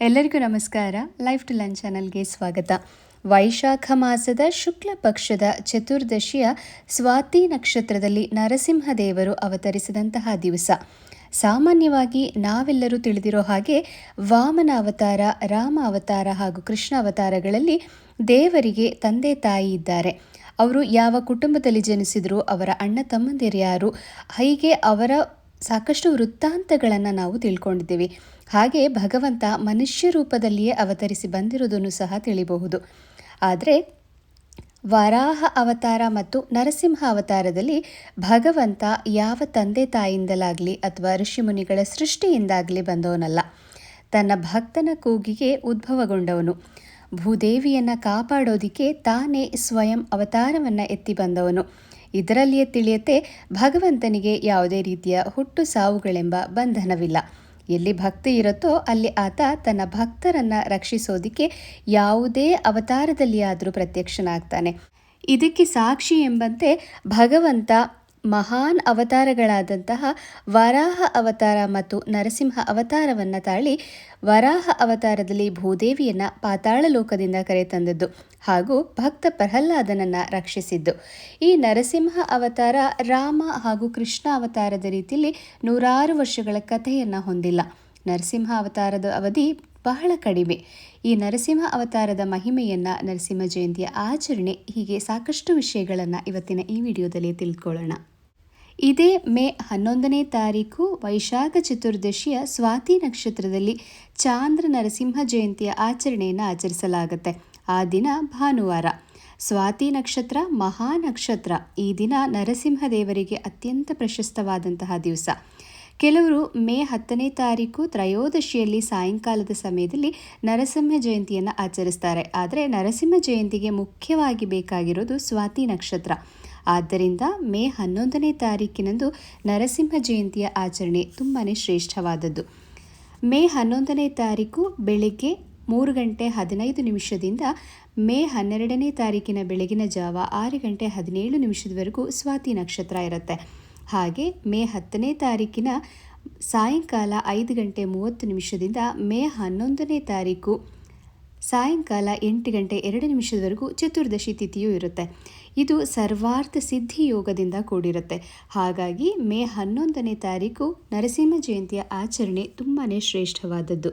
ಎಲ್ಲರಿಗೂ ನಮಸ್ಕಾರ. Life to lunch ಚಾನಲ್ಗೆ ಸ್ವಾಗತ. ವೈಶಾಖ ಮಾಸದ ಶುಕ್ಲ ಪಕ್ಷದ ಚತುರ್ದಶಿಯ ಸ್ವಾತಿ ನಕ್ಷತ್ರದಲ್ಲಿ ನರಸಿಂಹದೇವರು ಅವತರಿಸಿದಂತಹ ದಿವಸ. ಸಾಮಾನ್ಯವಾಗಿ ನಾವೆಲ್ಲರೂ ತಿಳಿದಿರೋ ಹಾಗೆ ವಾಮನ ಅವತಾರ ರಾಮ ಅವತಾರ ಹಾಗೂ ಕೃಷ್ಣ ಅವತಾರಗಳಲ್ಲಿ ದೇವರಿಗೆ ತಂದೆ ತಾಯಿ ಇದ್ದಾರೆ. ಅವರು ಯಾವ ಕುಟುಂಬದಲ್ಲಿ ಜನಿಸಿದ್ರು ಅವರ ಅಣ್ಣ ತಮ್ಮಂದಿರು ಯಾರು, ಹೀಗೆ ಅವರ ಸಾಕಷ್ಟು ವೃತ್ತಾಂತಗಳನ್ನು ನಾವು ತಿಳ್ಕೊಂಡಿದ್ದೀವಿ. ಹಾಗೆ ಭಗವಂತ ಮನುಷ್ಯ ರೂಪದಲ್ಲಿಯೇ ಅವತರಿಸಿ ಬಂದಿರುವುದನ್ನು ಸಹ ತಿಳಿಬಹುದು. ಆದರೆ ವರಾಹ ಅವತಾರ ಮತ್ತು ನರಸಿಂಹ ಅವತಾರದಲ್ಲಿ ಭಗವಂತ ಯಾವ ತಂದೆ ತಾಯಿಯಿಂದಲಾಗಲಿ ಅಥವಾ ಋಷಿಮುನಿಗಳ ಸೃಷ್ಟಿಯಿಂದಾಗಲಿ ಬಂದವನಲ್ಲ. ತನ್ನ ಭಕ್ತನ ಕೂಗಿಗೆ ಉದ್ಭವಗೊಂಡವನು. ಭೂದೇವಿಯನ್ನು ಕಾಪಾಡೋದಿಕ್ಕೆ ತಾನೇ ಸ್ವಯಂ ಅವತಾರವನ್ನು ಎತ್ತಿ ಬಂದವನು. ಇದರಲ್ಲಿಯೇ ತಿಳಿಯತ್ತೆ ಭಗವಂತನಿಗೆ ಯಾವುದೇ ರೀತಿಯ ಹುಟ್ಟು ಸಾವುಗಳೆಂಬ ಬಂಧನವಿಲ್ಲ. ಎಲ್ಲಿ ಭಕ್ತಿ ಇರುತ್ತೋ ಅಲ್ಲಿ ಆತ ತನ್ನ ಭಕ್ತರನ್ನು ರಕ್ಷಿಸೋದಿಕ್ಕೆ ಯಾವುದೇ ಅವತಾರದಲ್ಲಿ ಆದರೂ ಪ್ರತ್ಯಕ್ಷನಾಗ್ತಾನೆ. ಇದಕ್ಕೆ ಸಾಕ್ಷಿ ಎಂಬಂತೆ ಭಗವಂತ ಮಹಾನ್ ಅವತಾರಗಳಾದಂತಹ ವರಾಹ ಅವತಾರ ಮತ್ತು ನರಸಿಂಹ ಅವತಾರವನ್ನು ತಾಳಿ ವರಾಹ ಅವತಾರದಲ್ಲಿ ಭೂದೇವಿಯನ್ನು ಪಾತಾಳ ಲೋಕದಿಂದ ಕರೆತಂದದ್ದು ಹಾಗೂ ಭಕ್ತ ಪ್ರಹ್ಲಾದನನ್ನು ರಕ್ಷಿಸಿದ್ದು. ಈ ನರಸಿಂಹ ಅವತಾರ ರಾಮ ಹಾಗೂ ಕೃಷ್ಣ ಅವತಾರದ ರೀತಿಯಲ್ಲಿ ನೂರಾರು ವರ್ಷಗಳ ಕಥೆಯನ್ನು ಹೊಂದಿಲ್ಲ. ನರಸಿಂಹ ಅವತಾರದ ಅವಧಿ ಬಹಳ ಕಡಿಮೆ. ಈ ನರಸಿಂಹ ಅವತಾರದ ಮಹಿಮೆಯನ್ನು ನರಸಿಂಹ ಜಯಂತಿಯ ಆಚರಣೆ ಹೀಗೆ ಸಾಕಷ್ಟು ವಿಷಯಗಳನ್ನು ಇವತ್ತಿನ ಈ ವಿಡಿಯೋದಲ್ಲಿ ತಿಳ್ಕೊಳ್ಳೋಣ. ಇದೇ ಮೇ ಹನ್ನೊಂದನೇ ತಾರೀಕು ವೈಶಾಖ ಚತುರ್ದಶಿಯ ಸ್ವಾತಿ ನಕ್ಷತ್ರದಲ್ಲಿ ಚಾಂದ್ರ ನರಸಿಂಹ ಜಯಂತಿಯ ಆಚರಣೆಯನ್ನು ಆಚರಿಸಲಾಗುತ್ತೆ. ಆ ದಿನ ಭಾನುವಾರ. ಸ್ವಾತಿ ನಕ್ಷತ್ರ ಮಹಾನಕ್ಷತ್ರ ಈ ದಿನ ನರಸಿಂಹ ದೇವರಿಗೆ ಅತ್ಯಂತ ಪ್ರಶಸ್ತವಾದಂತಹ ದಿವಸ. ಕೆಲವರು ಮೇ ಹತ್ತನೇ ತಾರೀಕು ತ್ರಯೋದಶಿಯಲ್ಲಿ ಸಾಯಂಕಾಲದ ಸಮಯದಲ್ಲಿ ನರಸಿಂಹ ಜಯಂತಿಯನ್ನು ಆಚರಿಸ್ತಾರೆ. ಆದರೆ ನರಸಿಂಹ ಜಯಂತಿಗೆ ಮುಖ್ಯವಾಗಿ ಬೇಕಾಗಿರೋದು ಸ್ವಾತಿ ನಕ್ಷತ್ರ. ಆದ್ದರಿಂದ ಮೇ ಹನ್ನೊಂದನೇ ತಾರೀಕಿನಂದು ನರಸಿಂಹ ಜಯಂತಿಯ ಆಚರಣೆ ತುಂಬಾ ಶ್ರೇಷ್ಠವಾದದ್ದು. ಮೇ ಹನ್ನೊಂದನೇ ತಾರೀಕು ಬೆಳಿಗ್ಗೆ ಮೂರು ಗಂಟೆ ಹದಿನೈದು ನಿಮಿಷದಿಂದ ಮೇ ಹನ್ನೆರಡನೇ ತಾರೀಕಿನ ಬೆಳಗಿನ ಜಾವ ಆರು ಗಂಟೆ ಹದಿನೇಳು ನಿಮಿಷದವರೆಗೂ ಸ್ವಾತಿ ನಕ್ಷತ್ರ ಇರುತ್ತೆ. ಹಾಗೆ ಮೇ ಹತ್ತನೇ ತಾರೀಕಿನ ಸಾಯಂಕಾಲ ಐದು ಗಂಟೆ ಮೂವತ್ತು ನಿಮಿಷದಿಂದ ಮೇ ಹನ್ನೊಂದನೇ ತಾರೀಕು ಸಾಯಂಕಾಲ ಎಂಟು ಗಂಟೆ ಎರಡು ನಿಮಿಷದವರೆಗೂ ಚತುರ್ದಶಿ ತಿಥಿಯೂ ಇರುತ್ತೆ. ಇದು ಸರ್ವಾರ್ಥ ಸಿದ್ಧಿ ಯೋಗದಿಂದ ಕೂಡಿರುತ್ತೆ. ಹಾಗಾಗಿ ಮೇ ಹನ್ನೊಂದನೇ ತಾರೀಕು ನರಸಿಂಹ ಜಯಂತಿಯ ಆಚರಣೆ ತುಂಬಾ ಶ್ರೇಷ್ಠವಾದದ್ದು.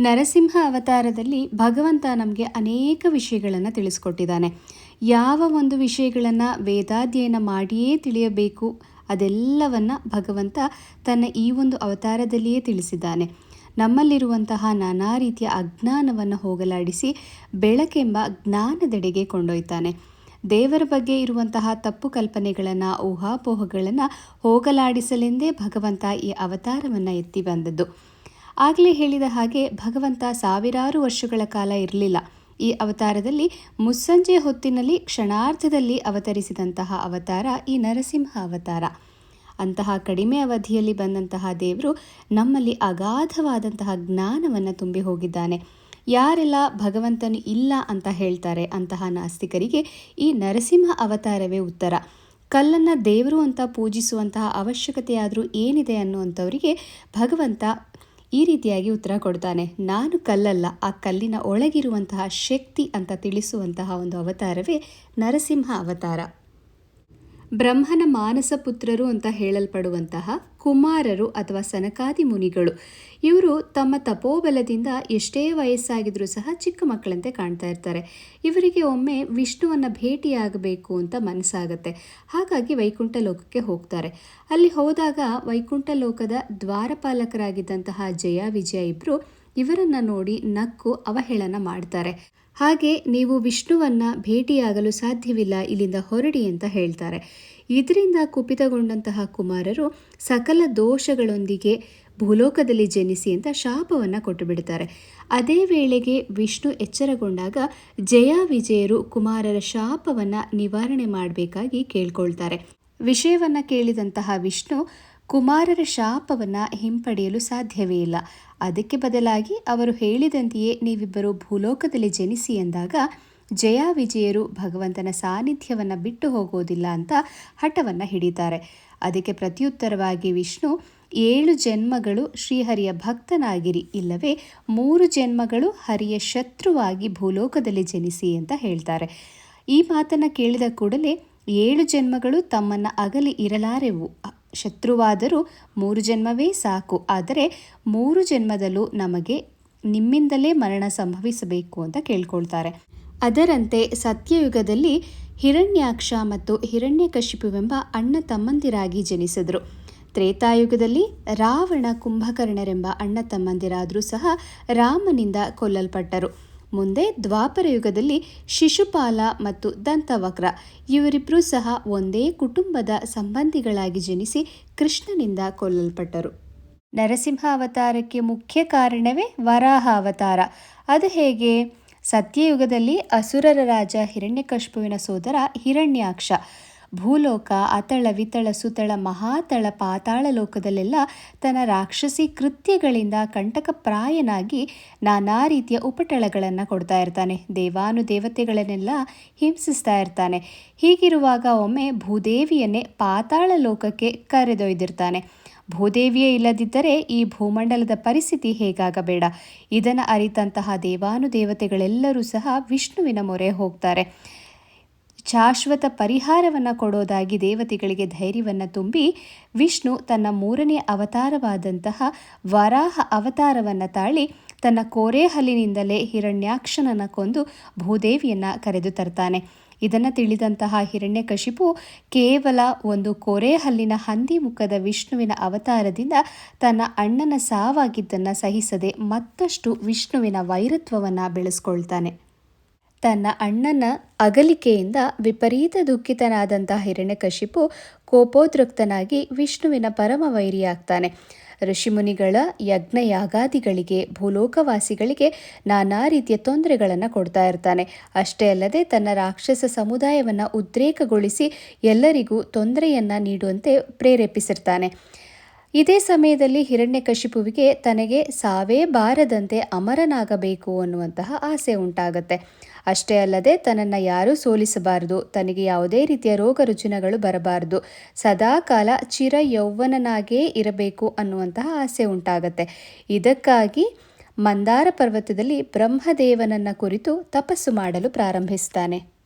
ನರಸಿಂಹ ಅವತಾರದಲ್ಲಿ ಭಗವಂತ ನಮಗೆ ಅನೇಕ ವಿಷಯಗಳನ್ನು ತಿಳಿಸ್ಕೊಟ್ಟಿದ್ದಾನೆ. ಯಾವ ಒಂದು ವಿಷಯಗಳನ್ನು ವೇದಾಧ್ಯಯನ ಮಾಡಿಯೇ ತಿಳಿಯಬೇಕು ಅದೆಲ್ಲವನ್ನು ಭಗವಂತ ತನ್ನ ಈ ಒಂದು ಅವತಾರದಲ್ಲಿಯೇ ತಿಳಿಸಿದ್ದಾನೆ. ನಮ್ಮಲ್ಲಿರುವಂತಹ ನಾನಾ ರೀತಿಯ ಅಜ್ಞಾನವನ್ನು ಹೋಗಲಾಡಿಸಿ ಬೆಳಕೆಂಬ ಜ್ಞಾನದೆಡೆಗೆ ಕೊಂಡೊಯ್ತಾನೆ. ದೇವರ ಬಗ್ಗೆ ಇರುವಂತಹ ತಪ್ಪು ಕಲ್ಪನೆಗಳನ್ನು, ಊಹಾಪೋಹಗಳನ್ನು ಹೋಗಲಾಡಿಸಲೆಂದೇ ಭಗವಂತ ಈ ಅವತಾರವನ್ನು ಎತ್ತಿ ಬಂದದ್ದು. ಆಗಲೇ ಹೇಳಿದ ಹಾಗೆ ಭಗವಂತ ಸಾವಿರಾರು ವರ್ಷಗಳ ಕಾಲ ಇರಲಿಲ್ಲ. ಈ ಅವತಾರದಲ್ಲಿ ಮುಸ್ಸಂಜೆ ಹೊತ್ತಿನಲ್ಲಿ ಕ್ಷಣಾರ್ಧದಲ್ಲಿ ಅವತರಿಸಿದಂತಹ ಅವತಾರ ಈ ನರಸಿಂಹ ಅವತಾರ. ಅಂತಹ ಕಡಿಮೆ ಅವಧಿಯಲ್ಲಿ ಬಂದಂತಹ ದೇವರು ನಮ್ಮಲ್ಲಿ ಅಗಾಧವಾದಂತಹ ಜ್ಞಾನವನ್ನು ತುಂಬಿ ಹೋಗಿದ್ದಾನೆ. ಯಾರೆಲ್ಲ ಭಗವಂತನು ಇಲ್ಲ ಅಂತ ಹೇಳ್ತಾರೆ ಅಂತಹ ನಾಸ್ತಿಕರಿಗೆ ಈ ನರಸಿಂಹ ಅವತಾರವೇ ಉತ್ತರ. ಕಲ್ಲನ್ನು ದೇವರು ಅಂತ ಪೂಜಿಸುವಂತಹ ಅವಶ್ಯಕತೆಯಾದರೂ ಏನಿದೆ ಅನ್ನುವಂಥವರಿಗೆ ಭಗವಂತ ಈ ರೀತಿಯಾಗಿ ಉತ್ತರ ಕೊಡ್ತಾನೆ, ನಾನು ಕಲ್ಲಲ್ಲ, ಆ ಕಲ್ಲಿನ ಒಳಗಿರುವಂತಹ ಶಕ್ತಿ ಅಂತ ತಿಳಿಸುವಂತಹ ಒಂದು ಅವತಾರವೇ ನರಸಿಂಹ ಅವತಾರ. ಬ್ರಹ್ಮನ ಮಾನಸ ಪುತ್ರರು ಅಂತ ಹೇಳಲ್ಪಡುವಂತಹ ಕುಮಾರರು ಅಥವಾ ಸನಕಾದಿ ಮುನಿಗಳು. ಇವರು ತಮ್ಮ ತಪೋಬಲದಿಂದ ಎಷ್ಟೇ ವಯಸ್ಸಾಗಿದ್ರೂ ಸಹ ಚಿಕ್ಕ ಮಕ್ಕಳಂತೆ ಕಾಣ್ತಾ ಇರ್ತಾರೆ. ಇವರಿಗೆ ಒಮ್ಮೆ ವಿಷ್ಣುವನ್ನು ಭೇಟಿಯಾಗಬೇಕು ಅಂತ ಮನಸ್ಸಾಗತ್ತೆ. ಹಾಗಾಗಿ ವೈಕುಂಠ ಲೋಕಕ್ಕೆ ಹೋಗ್ತಾರೆ. ಅಲ್ಲಿ ಹೋದಾಗ ವೈಕುಂಠ ಲೋಕದ ದ್ವಾರಪಾಲಕರಾಗಿದ್ದಂತಹ ಜಯ ವಿಜಯ ಇಬ್ಬರು ಇವರನ್ನು ನೋಡಿ ನಕ್ಕು ಅವಹೇಳನ ಮಾಡ್ತಾರೆ. ಹಾಗೆ ನೀವು ವಿಷ್ಣುವನ್ನು ಭೇಟಿಯಾಗಲು ಸಾಧ್ಯವಿಲ್ಲ ಇಲ್ಲಿಂದ ಹೊರಡಿ ಅಂತ ಹೇಳ್ತಾರೆ. ಇದರಿಂದ ಕುಪಿತಗೊಂಡಂತಹ ಕುಮಾರರು ಸಕಲ ದೋಷಗಳೊಂದಿಗೆ ಭೂಲೋಕದಲ್ಲಿ ಜನಿಸಿ ಅಂತ ಶಾಪವನ್ನು ಕೊಟ್ಟು ಬಿಡ್ತಾರೆ ಅದೇ ವೇಳೆಗೆ ವಿಷ್ಣು ಎಚ್ಚರಗೊಂಡಾಗ ಜಯ ವಿಜಯರು ಕುಮಾರರ ಶಾಪವನ್ನು ನಿವಾರಣೆ ಮಾಡಬೇಕಾಗಿ ಕೇಳ್ಕೊಳ್ತಾರೆ. ವಿಷಯವನ್ನು ಕೇಳಿದಂತಹ ವಿಷ್ಣು ಕುಮಾರರ ಶಾಪವನ್ನು ಹಿಂಪಡೆಯಲು ಸಾಧ್ಯವೇ ಇಲ್ಲ. ಅದಕ್ಕೆ ಬದಲಾಗಿ ಅವರು ಹೇಳಿದಂತೆಯೇ ನೀವಿಬ್ಬರು ಭೂಲೋಕದಲ್ಲಿ ಜನಿಸಿ ಎಂದಾಗ ಜಯ ವಿಜಯರು ಭಗವಂತನ ಸಾನ್ನಿಧ್ಯವನ್ನು ಬಿಟ್ಟು ಹೋಗೋದಿಲ್ಲ ಅಂತ ಹಠವನ್ನು ಹಿಡಿತಾರೆ. ಅದಕ್ಕೆ ಪ್ರತ್ಯುತ್ತರವಾಗಿ ವಿಷ್ಣು, ಏಳು ಜನ್ಮಗಳು ಶ್ರೀಹರಿಯ ಭಕ್ತನಾಗಿರಿ, ಇಲ್ಲವೇ ಮೂರು ಜನ್ಮಗಳು ಹರಿಯ ಶತ್ರುವಾಗಿ ಭೂಲೋಕದಲ್ಲಿ ಜನಿಸಿ ಅಂತ ಹೇಳ್ತಾರೆ. ಈ ಮಾತನ್ನು ಕೇಳಿದ ಕೂಡಲೇ ಏಳು ಜನ್ಮಗಳು ತಮ್ಮನ್ನು ಅಗಲಿ ಇರಲಾರೆವು. ಶತ್ರುವಾದರೂ ಮೂರು ಜನ್ಮವೇ ಸಾಕು. ಆದರೆ ಮೂರು ಜನ್ಮದಲ್ಲೂ ನಮಗೆ ನಿಮ್ಮಿಂದಲೇ ಮರಣ ಸಂಭವಿಸಬೇಕು ಅಂತ ಕೇಳ್ಕೊಳ್ತಾರೆ. ಅದರಂತೆ ಸತ್ಯಯುಗದಲ್ಲಿ ಹಿರಣ್ಯಾಕ್ಷ ಮತ್ತು ಹಿರಣ್ಯಕಶಿಪುವೆಂಬ ಅಣ್ಣ ತಮ್ಮಂದಿರಾಗಿ ಜನಿಸಿದರು. ತ್ರೇತಾಯುಗದಲ್ಲಿ ರಾವಣ ಕುಂಭಕರ್ಣರೆಂಬ ಅಣ್ಣ ತಮ್ಮಂದಿರಾದರೂ ಸಹ ರಾಮನಿಂದ ಕೊಲ್ಲಲ್ಪಟ್ಟರು. ಮುಂದೆ ದ್ವಾಪರ ಯುಗದಲ್ಲಿ ಶಿಶುಪಾಲ ಮತ್ತು ದಂತವಕ್ರ. ಇವರಿಬ್ಬರೂ ಸಹ ಒಂದೇ ಕುಟುಂಬದ ಸಂಬಂಧಿಗಳಾಗಿ ಜನಿಸಿ ಕೃಷ್ಣನಿಂದ ಕೊಲ್ಲಲ್ಪಟ್ಟರು. ನರಸಿಂಹ ಅವತಾರಕ್ಕೆ ಮುಖ್ಯ ಕಾರಣವೇ ವರಾಹ ಅವತಾರ. ಅದು ಹೇಗೆ? ಸತ್ಯಯುಗದಲ್ಲಿ ಅಸುರರ ರಾಜ ಹಿರಣ್ಯಕಶ್ಪುವಿನ ಸೋದರ ಹಿರಣ್ಯಾಕ್ಷ. ಭೂಲೋಕ, ಅತಳ ವಿತಳ, ಸುತಳ, ಮಹಾತಳ, ಪಾತಾಳ ಲೋಕದಲ್ಲೆಲ್ಲ ತನ್ನ ರಾಕ್ಷಸಿ ಕೃತ್ಯಗಳಿಂದ ಕಂಟಕಪ್ರಾಯನಾಗಿ ನಾನಾ ರೀತಿಯ ಉಪಟಳಗಳನ್ನು ಕೊಡ್ತಾ ಇರ್ತಾನೆ. ದೇವಾನು ದೇವತೆಗಳನ್ನೆಲ್ಲ ಹಿಂಸಿಸ್ತಾ ಇರ್ತಾನೆ. ಹೀಗಿರುವಾಗ ಒಮ್ಮೆ ಭೂದೇವಿಯನ್ನೇ ಪಾತಾಳ ಲೋಕಕ್ಕೆ ಕರೆದೊಯ್ದಿರ್ತಾನೆ. ಭೂದೇವಿಯೇ ಇಲ್ಲದಿದ್ದರೆ ಈ ಭೂಮಂಡಲದ ಪರಿಸ್ಥಿತಿ ಹೇಗಾಗಬೇಡ. ಇದನ್ನು ಅರಿತಂತಹ ದೇವಾನುದೇವತೆಗಳೆಲ್ಲರೂ ಸಹ ವಿಷ್ಣುವಿನ ಮೊರೆ ಹೋಗ್ತಾರೆ. ಶಾಶ್ವತ ಪರಿಹಾರವನ್ನು ಕೊಡೋದಾಗಿ ದೇವತೆಗಳಿಗೆ ಧೈರ್ಯವನ್ನು ತುಂಬಿ ವಿಷ್ಣು ತನ್ನ ಮೂರನೇ ಅವತಾರವಾದಂತಹ ವರಾಹ ಅವತಾರವನ್ನು ತಾಳಿ ತನ್ನ ಕೋರೆಹಲ್ಲಿನಿಂದಲೇ ಹಿರಣ್ಯಾಕ್ಷನನ್ನು ಕೊಂದು ಭೂದೇವಿಯನ್ನು ಕರೆದು ತರ್ತಾನೆ. ಇದನ್ನು ತಿಳಿದಂತಹ ಹಿರಣ್ಯಕಶಿಪು ಕೇವಲ ಒಂದು ಕೋರೆಹಲ್ಲಿನ ಹಂದಿ ಮುಖದ ವಿಷ್ಣುವಿನ ಅವತಾರದಿಂದ ತನ್ನ ಅಣ್ಣನ ಸಾವಾಗಿದ್ದನ್ನು ಸಹಿಸದೆ ಮತ್ತಷ್ಟು ವಿಷ್ಣುವಿನ ವೈರತ್ವವನ್ನು ಬೆಳೆಸ್ಕೊಳ್ತಾನೆ. ತನ್ನ ಅಣ್ಣನ ಅಗಲಿಕೆಯಿಂದ ವಿಪರೀತ ದುಃಖಿತನಾದಂಥ ಹಿರಣ್ಯಕಶಿಪು ಕೋಪೋದ್ರಕ್ತನಾಗಿ ವಿಷ್ಣುವಿನ ಪರಮ ವೈರಿಯಾಗ್ತಾನೆ ಋಷಿಮುನಿಗಳ ಯಜ್ಞ ಯಾಗಾದಿಗಳಿಗೆ ಭೂಲೋಕವಾಸಿಗಳಿಗೆ ನಾನಾ ರೀತಿಯ ತೊಂದರೆಗಳನ್ನು ಕೊಡ್ತಾ ಇರ್ತಾನೆ. ಅಷ್ಟೇ ಅಲ್ಲದೆ ತನ್ನ ರಾಕ್ಷಸ ಸಮುದಾಯವನ್ನು ಉದ್ರೇಕಗೊಳಿಸಿ ಎಲ್ಲರಿಗೂ ತೊಂದರೆಯನ್ನು ನೀಡುವಂತೆ ಪ್ರೇರೇಪಿಸಿರ್ತಾನೆ. ಇದೇ ಸಮಯದಲ್ಲಿ ಹಿರಣ್ಯಕಶಿಪುವಿಗೆ ತನಗೆ ಸಾವೇ ಬಾರದಂತೆ ಅಮರನಾಗಬೇಕು ಅನ್ನುವಂತಹ ಆಸೆ ಉಂಟಾಗತ್ತೆ. ಅಷ್ಟೇ ಅಲ್ಲದೆ ತನ್ನನ್ನು ಯಾರೂ ಸೋಲಿಸಬಾರದು, ತನಗೆ ಯಾವುದೇ ರೀತಿಯ ರೋಗ ರುಜಿನಗಳು ಬರಬಾರದು ಸದಾಕಾಲ ಚಿರ ಯೌವನನಾಗೇ ಇರಬೇಕು ಅನ್ನುವಂತಹ ಆಸೆ ಉಂಟಾಗತ್ತೆ. ಇದಕ್ಕಾಗಿ ಮಂದಾರ ಪರ್ವತದಲ್ಲಿ ಬ್ರಹ್ಮದೇವನನ್ನ ಕುರಿತು ತಪಸ್ಸು ಮಾಡಲು ಪ್ರಾರಂಭಿಸ್ತಾನೆ.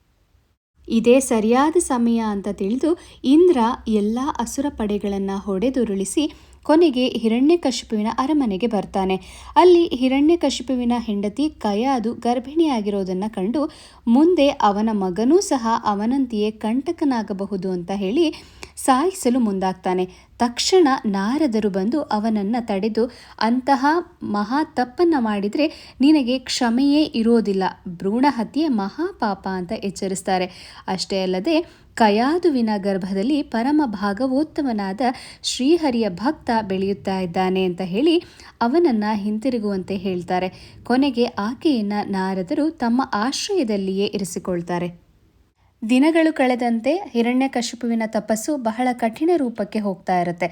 ಇದೇ ಸರಿಯಾದ ಸಮಯ ಅಂತ ತಿಳಿದು ಇಂದ್ರ ಎಲ್ಲ ಅಸುರ ಪಡೆಗಳನ್ನು ಹೊಡೆದುರುಳಿಸಿ ಕೊನೆಗೆ ಹಿರಣ್ಯಕಶಿಪುವಿನ ಅರಮನೆಗೆ ಬರ್ತಾನೆ. ಅಲ್ಲಿ ಹಿರಣ್ಯಕಶಿಪುವಿನ ಹೆಂಡತಿ ಕಯಾದು ಗರ್ಭಿಣಿಯಾಗಿರೋದನ್ನು ಕಂಡು ಮುಂದೆ ಅವನ ಮಗನೂ ಸಹ ಅವನಂತೆಯೇ ಕಂಟಕನಾಗಬಹುದು ಅಂತ ಹೇಳಿ ಸಾಯಿಸಲು ಮುಂದಾಗ್ತಾನೆ. ತಕ್ಷಣ ನಾರದರು ಬಂದು ಅವನನ್ನು ತಡೆದು, ಅಂತಹ ಮಹಾ ತಪ್ಪನ್ನು ಮಾಡಿದರೆ ನಿನಗೆ ಕ್ಷಮೆಯೇ ಇರೋದಿಲ್ಲ, ಭ್ರೂಣ ಹತ್ಯೆ ಮಹಾಪಾಪ ಅಂತ ಎಚ್ಚರಿಸ್ತಾರೆ. ಅಷ್ಟೇ ಅಲ್ಲದೆ ಕಯಾದುವಿನ ಗರ್ಭದಲ್ಲಿ ಪರಮ ಭಾಗವೋತ್ತಮನಾದ ಶ್ರೀಹರಿಯ ಭಕ್ತ ಬೆಳೆಯುತ್ತಾ ಇದ್ದಾನೆ ಅಂತ ಹೇಳಿ ಅವನನ್ನು ಹಿಂತಿರುಗುವಂತೆ ಹೇಳ್ತಾರೆ. ಕೊನೆಗೆ ಆಕೆಯನ್ನು ನಾರದರು ತಮ್ಮ ಆಶ್ರಯದಲ್ಲಿಯೇ ಇರಿಸಿಕೊಳ್ತಾರೆ. ದಿನಗಳು ಕಳೆದಂತೆ ಹಿರಣ್ಯಕಶಿಪುವಿನ ತಪಸ್ಸು ಬಹಳ ಕಠಿಣ ರೂಪಕ್ಕೆ ಹೋಗ್ತಾ ಇರುತ್ತೆ.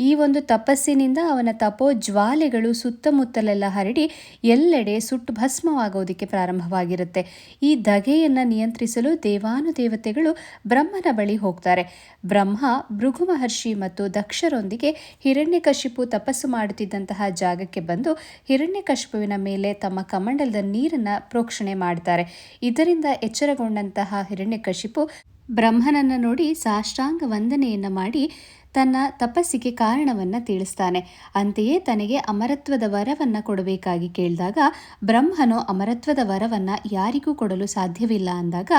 ಈ ಒಂದು ತಪಸ್ಸಿನಿಂದ ಅವನ ತಪೋ ಜ್ವಾಲೆಗಳು ಸುತ್ತಮುತ್ತಲೆಲ್ಲ ಹರಡಿ ಎಲ್ಲೆಡೆ ಸುಟ್ಟು ಭಸ್ಮವಾಗೋದಕ್ಕೆ ಪ್ರಾರಂಭವಾಗಿರುತ್ತೆ. ಈ ಧಗೆಯನ್ನು ನಿಯಂತ್ರಿಸಲು ದೇವಾನುದೇವತೆಗಳು ಬ್ರಹ್ಮನ ಬಳಿ ಹೋಗ್ತಾರೆ. ಬ್ರಹ್ಮ, ಭೃಗು ಮಹರ್ಷಿ ಮತ್ತು ದಕ್ಷರೊಂದಿಗೆ ಹಿರಣ್ಯಕಶಿಪು ತಪಸ್ಸು ಮಾಡುತ್ತಿದ್ದಂತಹ ಜಾಗಕ್ಕೆ ಬಂದು ಹಿರಣ್ಯಕಶಿಪುವಿನ ಮೇಲೆ ತಮ್ಮ ಕಮಂಡಲದ ನೀರನ್ನು ಪ್ರೋಕ್ಷಣೆ ಮಾಡ್ತಾರೆ. ಇದರಿಂದ ಎಚ್ಚರಗೊಂಡಂತಹ ಹಿರಣ್ಯಕಶಿಪು ಬ್ರಹ್ಮನನ್ನು ನೋಡಿ ಸಾಷ್ಟಾಂಗ ವಂದನೆಯನ್ನು ಮಾಡಿ ತನ್ನ ತಪಸ್ಸಿಗೆ ಕಾರಣವನ್ನು ತಿಳಿಸ್ತಾನೆ. ಅಂತೆಯೇ ತನಗೆ ಅಮರತ್ವದ ವರವನ್ನು ಕೊಡಬೇಕಾಗಿ ಕೇಳಿದಾಗ ಬ್ರಹ್ಮನು ಅಮರತ್ವದ ವರವನ್ನು ಯಾರಿಗೂ ಕೊಡಲು ಸಾಧ್ಯವಿಲ್ಲ ಅಂದಾಗ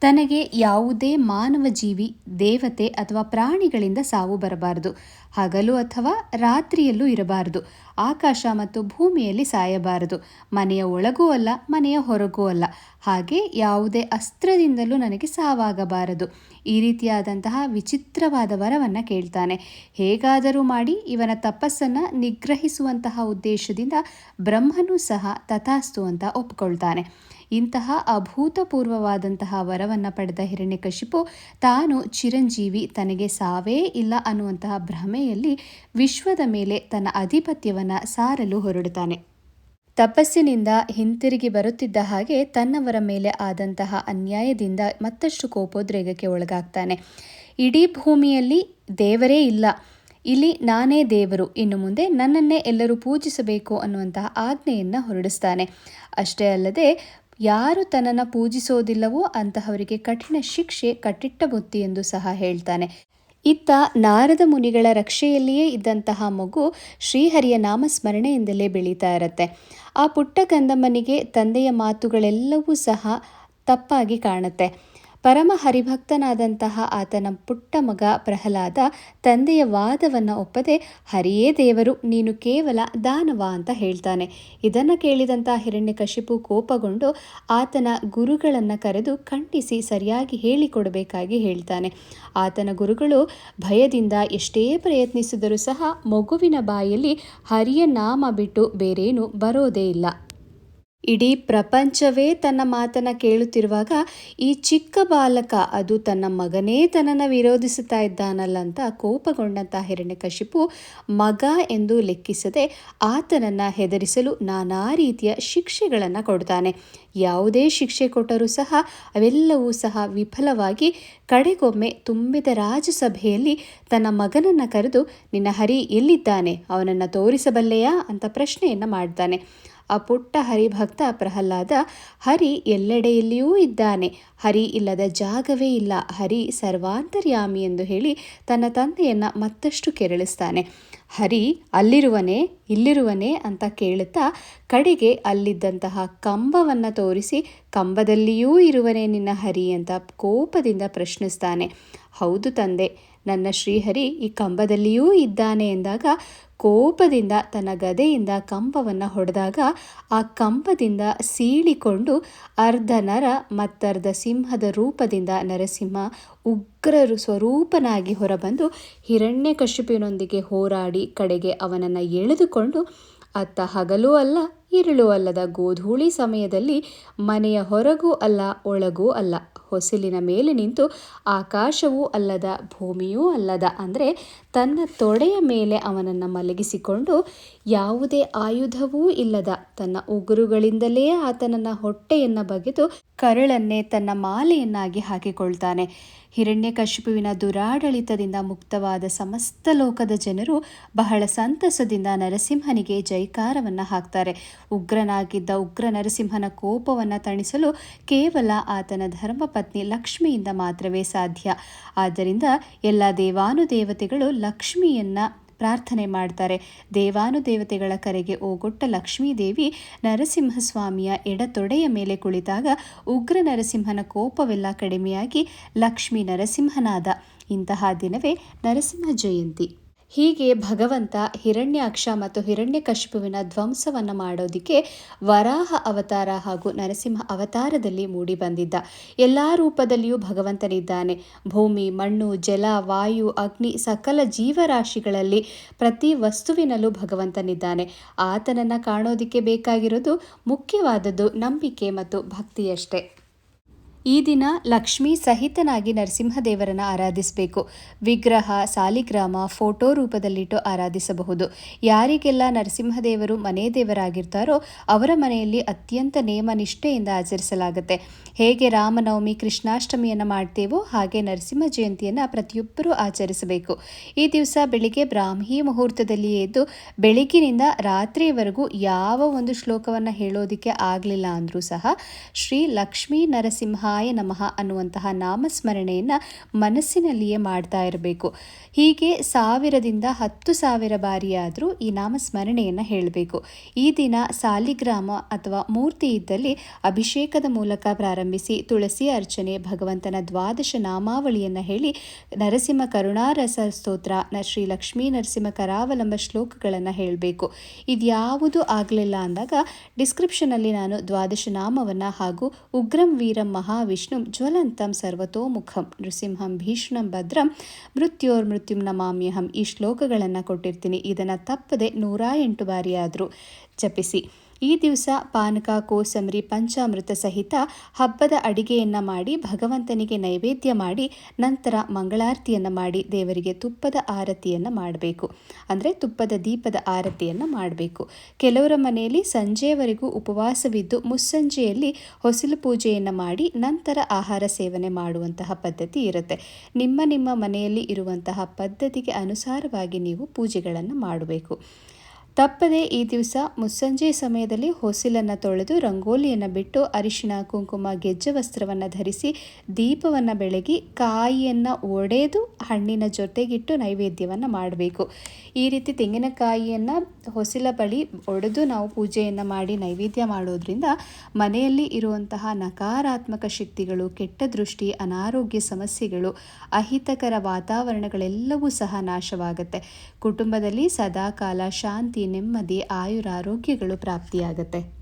ತನಗೆ ಯಾವುದೇ ಮಾನವ ಜೀವಿ ದೇವತೆ ಅಥವಾ ಪ್ರಾಣಿಗಳಿಂದ ಸಾವು ಬರಬಾರದು. ಹಗಲು ಅಥವಾ ರಾತ್ರಿಯಲ್ಲೂ ಇರಬಾರದು. ಆಕಾಶ ಮತ್ತು ಭೂಮಿಯಲ್ಲಿ ಸಾಯಬಾರದು. ಮನೆಯ ಒಳಗೂ ಅಲ್ಲ, ಮನೆಯ ಹೊರಗೂ ಅಲ್ಲ. ಹಾಗೆ ಯಾವುದೇ ಅಸ್ತ್ರದಿಂದಲೂ ನನಗೆ ಸಾವಾಗಬಾರದು. ಈ ರೀತಿಯಾದಂತಹ ವಿಚಿತ್ರವಾದ ವರವನ್ನು ಕೇಳ್ತಾನೆ. ಹೇಗಾದರೂ ಮಾಡಿ ಇವನ ತಪಸ್ಸನ್ನು ನಿಗ್ರಹಿಸುವಂತಹ ಉದ್ದೇಶದಿಂದ ಬ್ರಹ್ಮನೂ ಸಹ ತಥಾಸ್ತು ಅಂತ ಒಪ್ಕೊಳ್ತಾನೆ. ಇಂತಹ ಅಭೂತಪೂರ್ವವಾದಂತಹ ವರವನ್ನು ಪಡೆದ ಹಿರಣ್ಯಕಶಿಪು ತಾನು ಚಿರಂಜೀವಿ ತನಗೆ ಸಾವೇ ಇಲ್ಲ ಅನ್ನುವಂತಹ ಭ್ರಮೆಯಲ್ಲಿ ವಿಶ್ವದ ಮೇಲೆ ತನ್ನ ಆಧಿಪತ್ಯವನ್ನು ಸಾರಲು ಹೊರಡುತ್ತಾನೆ. ತಪಸ್ಸಿನಿಂದ ಹಿಂತಿರುಗಿ ಬರುತ್ತಿದ್ದ ಹಾಗೆ ತನ್ನವರ ಮೇಲೆ ಆದಂತಹ ಅನ್ಯಾಯದಿಂದ ಮತ್ತಷ್ಟು ಕೋಪೋದ್ರೇಗಕ್ಕೆ ಒಳಗಾಗ್ತಾನೆ. ಇಡೀ ಭೂಮಿಯಲ್ಲಿ ದೇವರೇ ಇಲ್ಲ. ಇಲ್ಲಿ ನಾನೇ ದೇವರು. ಇನ್ನು ಮುಂದೆ ನನ್ನನ್ನೇ ಎಲ್ಲರೂ ಪೂಜಿಸಬೇಕು ಅನ್ನುವಂತಹ ಆಜ್ಞೆಯನ್ನು ಹೊರಡಿಸ್ತಾನೆ. ಅಷ್ಟೇ ಅಲ್ಲದೆ ಯಾರು ತನ್ನನ್ನು ಪೂಜಿಸೋದಿಲ್ಲವೋ ಅಂತಹವರಿಗೆ ಕಠಿಣ ಶಿಕ್ಷೆ, ಕಟ್ಟಿಟ್ಟ ಬುತ್ತಿ ಎಂದು ಸಹ ಹೇಳ್ತಾನೆ. ಇತ್ತ ನಾರದ ಮುನಿಗಳ ರಕ್ಷೆಯಲ್ಲಿಯೇ ಇದ್ದಂತಹ ಮಗು ಶ್ರೀಹರಿಯ ನಾಮಸ್ಮರಣೆಯಿಂದಲೇ ಬೆಳೀತಾ ಇರತ್ತೆ. ಆ ಪುಟ್ಟ ಕಂದಮ್ಮನಿಗೆ ತಂದೆಯ ಮಾತುಗಳೆಲ್ಲವೂ ಸಹ ತಪ್ಪಾಗಿ ಕಾಣುತ್ತೆ. ಪರಮ ಹರಿಭಕ್ತನಾದಂತಹ ಆತನ ಪುಟ್ಟ ಮಗ ಪ್ರಹ್ಲಾದ ತಂದೆಯ ವಾದವನ್ನು ಒಪ್ಪದೆ, ಹರಿಯೇ ದೇವರು, ನೀನು ಕೇವಲ ದಾನವ ಅಂತ ಹೇಳ್ತಾನೆ. ಇದನ್ನು ಕೇಳಿದಂಥ ಹಿರಣ್ಯಕಶಿಪು ಕೋಪಗೊಂಡು ಆತನ ಗುರುಗಳನ್ನು ಕರೆದು ಖಂಡಿಸಿ ಸರಿಯಾಗಿ ಹೇಳಿಕೊಡಬೇಕಾಗಿ ಹೇಳ್ತಾನೆ. ಆತನ ಗುರುಗಳು ಭಯದಿಂದ ಎಷ್ಟೇ ಪ್ರಯತ್ನಿಸಿದರೂ ಸಹ ಮಗುವಿನ ಬಾಯಲ್ಲಿ ಹರಿಯ ನಾಮ ಬಿಟ್ಟು ಬೇರೇನು ಬರೋದೇ ಇಲ್ಲ. ಇಡೀ ಪ್ರಪಂಚವೇ ತನ್ನ ಮಾತನ್ನು ಕೇಳುತ್ತಿರುವಾಗ, ಈ ಚಿಕ್ಕ ಬಾಲಕ ಅದು ತನ್ನ ಮಗನೇ ತನ್ನನ್ನು ವಿರೋಧಿಸುತ್ತಾ ಇದ್ದಾನಲ್ಲ ಅಂತ ಕೋಪಗೊಂಡಂಥ ಹಿರಣ್ಯಕಶಿಪು ಮಗ ಎಂದು ಲೆಕ್ಕಿಸದೆ ಆತನನ್ನು ಹೆದರಿಸಲು ನಾನಾ ರೀತಿಯ ಶಿಕ್ಷೆಗಳನ್ನು ಕೊಡ್ತಾನೆ. ಯಾವುದೇ ಶಿಕ್ಷೆ ಕೊಟ್ಟರೂ ಸಹ ಅವೆಲ್ಲವೂ ಸಹ ವಿಫಲವಾಗಿ ಕಡೆಗೊಮ್ಮೆ ತುಂಬಿದ ರಾಜಸಭೆಯಲ್ಲಿ ತನ್ನ ಮಗನನ್ನು ಕರೆದು, ನಿನ್ನ ಹರಿ ಎಲ್ಲಿದ್ದಾನೆ? ಅವನನ್ನು ತೋರಿಸಬಲ್ಲೆಯಾ? ಅಂತ ಪ್ರಶ್ನೆಯನ್ನು ಮಾಡ್ತಾನೆ. ಆ ಪುಟ್ಟ ಹರಿಭಕ್ತ ಪ್ರಹ್ಲಾದ ಹರಿ ಎಲ್ಲೆಡೆಯಲ್ಲಿಯೂ ಇದ್ದಾನೆ. ಹರಿ ಇಲ್ಲದ ಜಾಗವೇ ಇಲ್ಲ. ಹರಿ ಸರ್ವಾಂತರ್ಯಾಮಿ ಎಂದು ಹೇಳಿ ತನ್ನ ತಂದೆಯನ್ನು ಮತ್ತಷ್ಟು ಕೆರಳಿಸ್ತಾನೆ. ಹರಿ, ಅಲ್ಲಿರುವನೇ, ಇಲ್ಲಿರುವನೇ ಅಂತ ಕೇಳುತ್ತಾ ಕಡೆಗೆ ಅಲ್ಲಿದ್ದಂತಹ ಕಂಬವನ್ನು ತೋರಿಸಿ, ಕಂಬದಲ್ಲಿಯೂ ಇರುವನೇ ನಿನ್ನ ಹರಿ ಅಂತ ಕೋಪದಿಂದ ಪ್ರಶ್ನಿಸ್ತಾನೆ. ಹೌದು ತಂದೆ ನನ್ನ ಶ್ರೀಹರಿ ಈ ಕಂಬದಲ್ಲಿಯೂ ಇದ್ದಾನೆ ಎಂದಾಗ ಕೋಪದಿಂದ ತನ್ನ ಗದೆಯಿಂದ ಕಂಬವನ್ನು ಹೊಡೆದಾಗ ಆ ಕಂಬದಿಂದ ಸೀಳಿಕೊಂಡು ಅರ್ಧ ನರ ಮತ್ತರ್ಧ ಸಿಂಹದ ರೂಪದಿಂದ ನರಸಿಂಹ ಉಗ್ರರು ಸ್ವರೂಪನಾಗಿ ಹೊರಬಂದು ಹಿರಣ್ಯಕಶಿಪಿನೊಂದಿಗೆ ಹೋರಾಡಿ ಕಡೆಗೆ ಅವನನ್ನು ಎಳೆದುಕೊಂಡು ಅತ್ತ ಹಗಲೂ ಅಲ್ಲ, ಇರುಳು ಅಲ್ಲದ ಗೋಧೂಳಿ ಸಮಯದಲ್ಲಿ ಮನೆಯ ಹೊರಗೂ ಅಲ್ಲ, ಒಳಗೂ ಅಲ್ಲ. ಹೊಸಲಿನ ಮೇಲೆ ನಿಂತು ಆಕಾಶವೂ ಅಲ್ಲದ ಭೂಮಿಯೂ ಅಲ್ಲದ ಅಂದರೆ ತನ್ನ ತೊಡೆಯ ಮೇಲೆ ಅವನನ್ನು ಮಲಗಿಸಿಕೊಂಡು ಯಾವುದೇ ಆಯುಧವೂ ಇಲ್ಲದ ತನ್ನ ಉಗುರುಗಳಿಂದಲೇ ಆತನನ್ನ ಹೊಟ್ಟೆಯನ್ನು ಬಗೆದು ಕರಳನ್ನೇ ತನ್ನ ಮಾಲೆಯನ್ನಾಗಿ ಹಾಕಿಕೊಳ್ತಾನೆ. ಹಿರಣ್ಯಕಶಿಪುವಿನ ದುರಾಡಳಿತದಿಂದ ಮುಕ್ತವಾದ ಸಮಸ್ತ ಲೋಕದ ಜನರು ಬಹಳ ಸಂತಸದಿಂದ ನರಸಿಂಹನಿಗೆ ಜೈಕಾರವನ್ನು ಹಾಕ್ತಾರೆ. ಉಗ್ರನಾಗಿದ್ದ ಉಗ್ರ ನರಸಿಂಹನ ಕೋಪವನ್ನು ತಣಿಸಲು ಕೇವಲ ಆತನ ಧರ್ಮಪತ್ನಿ ಲಕ್ಷ್ಮಿಯಿಂದ ಮಾತ್ರವೇ ಸಾಧ್ಯ. ಆದ್ದರಿಂದ ಎಲ್ಲ ದೇವಾನುದೇವತೆಗಳು ಲಕ್ಷ್ಮಿಯನ್ನ ಪ್ರಾರ್ಥನೆ ಮಾಡ್ತಾರೆ. ದೇವಾನುದೇವತೆಗಳ ಕರೆಗೆ ಓಗೊಟ್ಟ ಲಕ್ಷ್ಮೀದೇವಿ ನರಸಿಂಹಸ್ವಾಮಿಯ ಎಡತೊಡೆಯ ಮೇಲೆ ಕುಳಿತಾಗ ಉಗ್ರ ನರಸಿಂಹನ ಕೋಪವೆಲ್ಲ ಕಡಿಮೆಯಾಗಿ ಲಕ್ಷ್ಮೀ ನರಸಿಂಹನಾದ. ಇಂತಹ ದಿನವೇ ನರಸಿಂಹ ಜಯಂತಿ. ಹೀಗೆ ಭಗವಂತ ಹಿರಣ್ಯಾಕ್ಷ ಮತ್ತು ಹಿರಣ್ಯಕಶಿಪುವಿನ ಧ್ವಂಸವನ್ನು ಮಾಡೋದಕ್ಕೆ ವರಾಹ ಅವತಾರ ಹಾಗೂ ನರಸಿಂಹ ಅವತಾರದಲ್ಲಿ ಮೂಡಿ ಬಂದಿದ್ದ. ಎಲ್ಲ ರೂಪದಲ್ಲಿಯೂ ಭಗವಂತನಿದ್ದಾನೆ. ಭೂಮಿ, ಮಣ್ಣು, ಜಲ, ವಾಯು, ಅಗ್ನಿ ಸಕಲ ಜೀವರಾಶಿಗಳಲ್ಲಿ ಪ್ರತಿ ವಸ್ತುವಿನಲ್ಲೂ ಭಗವಂತನಿದ್ದಾನೆ. ಆತನನ್ನು ಕಾಣೋದಿಕ್ಕೆ ಬೇಕಾಗಿರೋದು ಮುಖ್ಯವಾದದ್ದು ನಂಬಿಕೆ ಮತ್ತು ಭಕ್ತಿಯಷ್ಟೇ. ಈ ದಿನ ಲಕ್ಷ್ಮೀ ಸಹಿತನಾಗಿ ನರಸಿಂಹದೇವರನ್ನು ಆರಾಧಿಸಬೇಕು. ವಿಗ್ರಹ, ಸಾಲಿಗ್ರಾಮ, ಫೋಟೋ ರೂಪದಲ್ಲಿಟ್ಟು ಆರಾಧಿಸಬಹುದು. ಯಾರಿಗೆಲ್ಲ ನರಸಿಂಹದೇವರು ಮನೆ ದೇವರಾಗಿರ್ತಾರೋ ಅವರ ಮನೆಯಲ್ಲಿ ಅತ್ಯಂತ ನೇಮ ನಿಷ್ಠೆಯಿಂದ ಆಚರಿಸಲಾಗುತ್ತೆ. ಹೇಗೆ ರಾಮನವಮಿ, ಕೃಷ್ಣಾಷ್ಟಮಿಯನ್ನು ಮಾಡ್ತೇವೋ ಹಾಗೆ ನರಸಿಂಹ ಜಯಂತಿಯನ್ನು ಪ್ರತಿಯೊಬ್ಬರೂ ಆಚರಿಸಬೇಕು. ಈ ದಿವಸ ಬೆಳಿಗ್ಗೆ ಬ್ರಾಹ್ಮಿ ಮುಹೂರ್ತದಲ್ಲಿ ಎದ್ದು ಬೆಳಗಿನಿಂದ ರಾತ್ರಿಯವರೆಗೂ ಯಾವ ಒಂದು ಶ್ಲೋಕವನ್ನು ಹೇಳೋದಕ್ಕೆ ಆಗಲಿಲ್ಲ ಅಂದರೂ ಸಹ ಶ್ರೀ ಲಕ್ಷ್ಮೀ ನರಸಿಂಹ ಶಿವಾಯ ನಮಃ ಅನ್ನುವಂತಹ ನಾಮಸ್ಮರಣೆಯನ್ನು ಮನಸ್ಸಿನಲ್ಲಿಯೇ ಮಾಡ್ತಾ ಇರಬೇಕು. ಹೀಗೆ ಸಾವಿರದಿಂದ ಹತ್ತು ಸಾವಿರ ಬಾರಿಯಾದರೂ ಈ ನಾಮಸ್ಮರಣೆಯನ್ನು ಹೇಳಬೇಕು. ಈ ದಿನ ಸಾಲಿಗ್ರಾಮ ಅಥವಾ ಮೂರ್ತಿ ಇದ್ದಲ್ಲಿ ಅಭಿಷೇಕದ ಮೂಲಕ ಪ್ರಾರಂಭಿಸಿ ತುಳಸಿ ಅರ್ಚನೆ, ಭಗವಂತನ ದ್ವಾದಶ ನಾಮಾವಳಿಯನ್ನು ಹೇಳಿ ನರಸಿಂಹ ಕರುಣಾರಸ ಸ್ತೋತ್ರ ಶ್ರೀ ಲಕ್ಷ್ಮೀ ನರಸಿಂಹ ಕರಾವಲಂಬ ಶ್ಲೋಕಗಳನ್ನು ಹೇಳಬೇಕು. ಇದ್ಯಾವುದು ಆಗಲಿಲ್ಲ ಅಂದಾಗ ಡಿಸ್ಕ್ರಿಪ್ಷನಲ್ಲಿ ನಾನು ದ್ವಾದಶ ನಾಮವನ್ನು ಹಾಗೂ ಉಗ್ರಂ ವೀರಂ ಮಹಾ ವಿಷ್ಣು ಜ್ವಲಂತಂ ಸರ್ವತೋಮುಖಂ ನೃಸಿಂಹಂ ಭೀಷ್ಣಂ ಭದ್ರಂ. ಮೃತ್ಯೋರ್ ಮೃತ್ಯುಂ ನಮಾಮ್ಯಹಂ. ಈ ಶ್ಲೋಕಗಳನ್ನು ಕೊಟ್ಟಿರ್ತೀನಿ. ಇದನ್ನು ತಪ್ಪದೆ ನೂರ ಎಂಟು ಬಾರಿಯಾದರೂ ಜಪಿಸಿ. ಈ ದಿವಸ ಪಾನಕ, ಕೋಸಂಬರಿ, ಪಂಚಾಮೃತ ಸಹಿತ ಹಬ್ಬದ ಅಡಿಗೆಯನ್ನು ಮಾಡಿ ಭಗವಂತನಿಗೆ ನೈವೇದ್ಯ ಮಾಡಿ ನಂತರ ಮಂಗಳಾರತಿಯನ್ನು ಮಾಡಿ ದೇವರಿಗೆ ತುಪ್ಪದ ಆರತಿಯನ್ನು ಮಾಡಬೇಕು. ಅಂದರೆ ತುಪ್ಪದ ದೀಪದ ಆರತಿಯನ್ನು ಮಾಡಬೇಕು. ಕೆಲವರ ಮನೆಯಲ್ಲಿ ಸಂಜೆಯವರೆಗೂ ಉಪವಾಸವಿದ್ದು ಮುಸ್ಸಂಜೆಯಲ್ಲಿ ಹೊಸಲು ಪೂಜೆಯನ್ನು ಮಾಡಿ ನಂತರ ಆಹಾರ ಸೇವನೆ ಮಾಡುವಂತಹ ಪದ್ಧತಿ ಇರುತ್ತೆ. ನಿಮ್ಮ ನಿಮ್ಮ ಮನೆಯಲ್ಲಿ ಇರುವಂತಹ ಪದ್ಧತಿಗೆ ಅನುಸಾರವಾಗಿ ನೀವು ಪೂಜೆಗಳನ್ನು ಮಾಡಬೇಕು. ತಪ್ಪದೆ ಈ ದಿವಸ ಮುಸ್ಸಂಜೆ ಸಮಯದಲ್ಲಿ ಹೊಸಿಲನ್ನು ತೊಳೆದು ರಂಗೋಲಿಯನ್ನು ಬಿಟ್ಟು ಅರಿಶಿಣ, ಕುಂಕುಮ, ಗೆಜ್ಜೆ ವಸ್ತ್ರವನ್ನು ಧರಿಸಿ ದೀಪವನ್ನು ಬೆಳಗಿ ಕಾಯಿಯನ್ನು ಒಡೆದು ಹಣ್ಣಿನ ಜೊತೆಗಿಟ್ಟು ನೈವೇದ್ಯವನ್ನು ಮಾಡಬೇಕು. ಈ ರೀತಿ ತೆಂಗಿನಕಾಯಿಯನ್ನು ಹೊಸಿಲ ಬಳಿ ಒಡೆದು ನಾವು ಪೂಜೆಯನ್ನು ಮಾಡಿ ನೈವೇದ್ಯ ಮಾಡೋದ್ರಿಂದ ಮನೆಯಲ್ಲಿ ಇರುವಂತಹ ನಕಾರಾತ್ಮಕ ಶಕ್ತಿಗಳು, ಕೆಟ್ಟ ದೃಷ್ಟಿ, ಅನಾರೋಗ್ಯ ಸಮಸ್ಯೆಗಳು, ಅಹಿತಕರ ವಾತಾವರಣಗಳೆಲ್ಲವೂ ಸಹ ನಾಶವಾಗುತ್ತೆ. ಕುಟುಂಬದಲ್ಲಿ ಸದಾಕಾಲ ಶಾಂತಿ ನೆಮ್ಮದಿ ಆಯುರಾರೋಗ್ಯಗಳು ಪ್ರಾಪ್ತಿಯಾಗತ್ತೆ.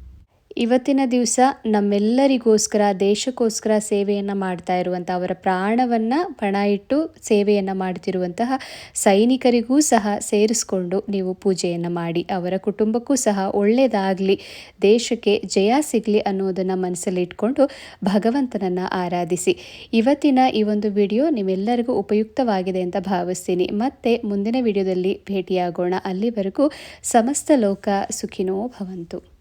ಇವತ್ತಿನ ದಿವಸ ನಮ್ಮೆಲ್ಲರಿಗೋಸ್ಕರ, ದೇಶಕ್ಕೋಸ್ಕರ ಸೇವೆಯನ್ನು ಮಾಡ್ತಾ ಇರುವಂಥ ಅವರ ಪ್ರಾಣವನ್ನು ಪಣ ಇಟ್ಟು ಸೇವೆಯನ್ನು ಮಾಡ್ತಿರುವಂತಹ ಸೈನಿಕರಿಗೂ ಸಹ ಸೇರಿಸ್ಕೊಂಡು ನೀವು ಪೂಜೆಯನ್ನು ಮಾಡಿ, ಅವರ ಕುಟುಂಬಕ್ಕೂ ಸಹ ಒಳ್ಳೆಯದಾಗಲಿ ದೇಶಕ್ಕೆ ಜಯ ಸಿಗಲಿ ಅನ್ನೋದನ್ನು ಮನಸ್ಸಲ್ಲಿಟ್ಕೊಂಡು ಭಗವಂತನನ್ನು ಆರಾಧಿಸಿ. ಇವತ್ತಿನ ಈ ಒಂದು ವಿಡಿಯೋ ನಿಮ್ಮೆಲ್ಲರಿಗೂ ಉಪಯುಕ್ತವಾಗಿದೆ ಅಂತ ಭಾವಿಸ್ತೀನಿ. ಮತ್ತೆ ಮುಂದಿನ ವಿಡಿಯೋದಲ್ಲಿ ಭೇಟಿಯಾಗೋಣ. ಅಲ್ಲಿವರೆಗೂ ಸಮಸ್ತ ಲೋಕ ಸುಖಿನೋ ಭವಂತು.